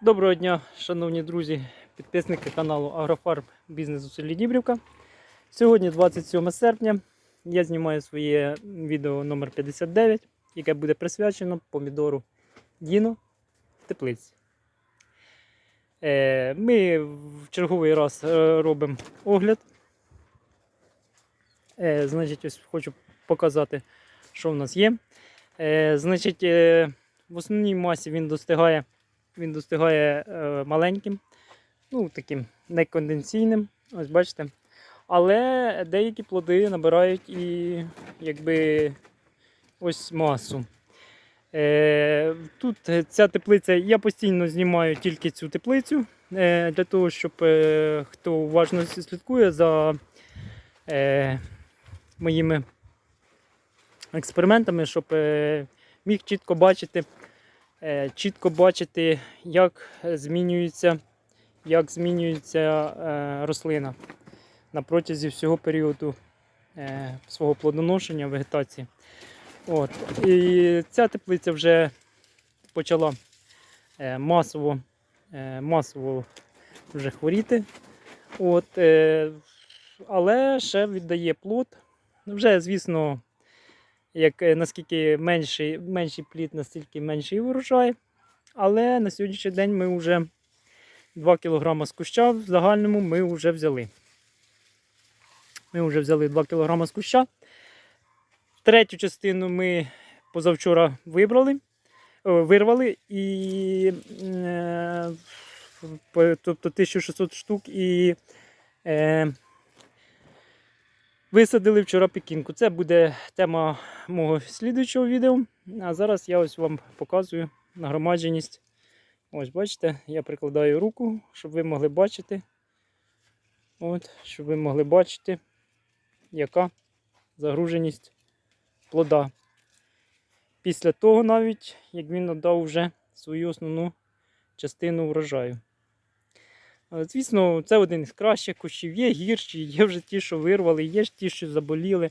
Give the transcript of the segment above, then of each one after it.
Доброго дня, шановні друзі, підписники каналу Агрофарм Бізнес у селі Дібрівка. Сьогодні 27 серпня. Я знімаю своє відео номер 59, яке буде присвячено помідору Діно в теплиці. Е, Ми в черговий раз е, робимо огляд. Е, Значить, ось хочу показати, що в нас є. Значить, в основній масі він достигає він достигає е, маленьким, ну таким неконденційним, ось бачите. Але деякі плоди набирають і якби ось масу. Е, тут ця теплиця, я постійно знімаю тільки цю теплицю, е, для того, щоб хто уважно слідкує за моїми експериментами, щоб міг чітко бачити чітко бачити, як змінюється, як змінюється е, рослина на протязі всього періоду е, свого плодоношення, вегетації. От. І ця теплиця вже почала е, масово, е, масово вже хворіти. От, е, але ще віддає плод. Вже, звісно, як е, наскільки менший, менший плід, настільки менший урожай. Але на сьогоднішній день ми вже 2 кг з куща в загальному ми вже взяли. Ми вже взяли 2 кг з куща. Третю частину ми позавчора вибрали, вирвали і е, тобто 1600 штук і е, Висадили вчора пекінку. Це буде тема мого слідуючого відео. А зараз я ось вам показую нагромадженість. Ось, бачите, я прикладаю руку, щоб ви могли бачити. От, щоб ви могли бачити, яка загруженість плода. Після того навіть, як він надав вже свою основну частину врожаю. Е, Звісно, це один із кращих кущів. Є гірші, є вже ті, що вирвали, є ж ті, що заболіли.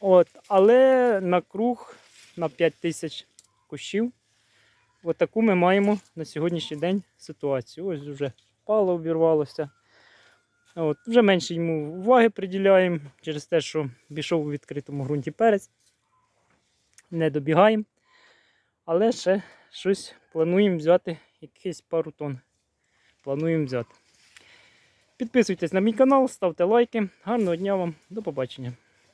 От, але на круг на 5 тисяч кущів. От таку ми маємо на сьогоднішній день ситуацію. Ось вже пало обірвалося. От, вже менше йому уваги приділяємо через те, що пішов у відкритому ґрунті перець. Не добігаємо. Але ще щось плануємо взяти якихось пару тонн плануємо взяти. Підписуйтесь на мій канал, ставте лайки. Гарного дня вам, до побачення.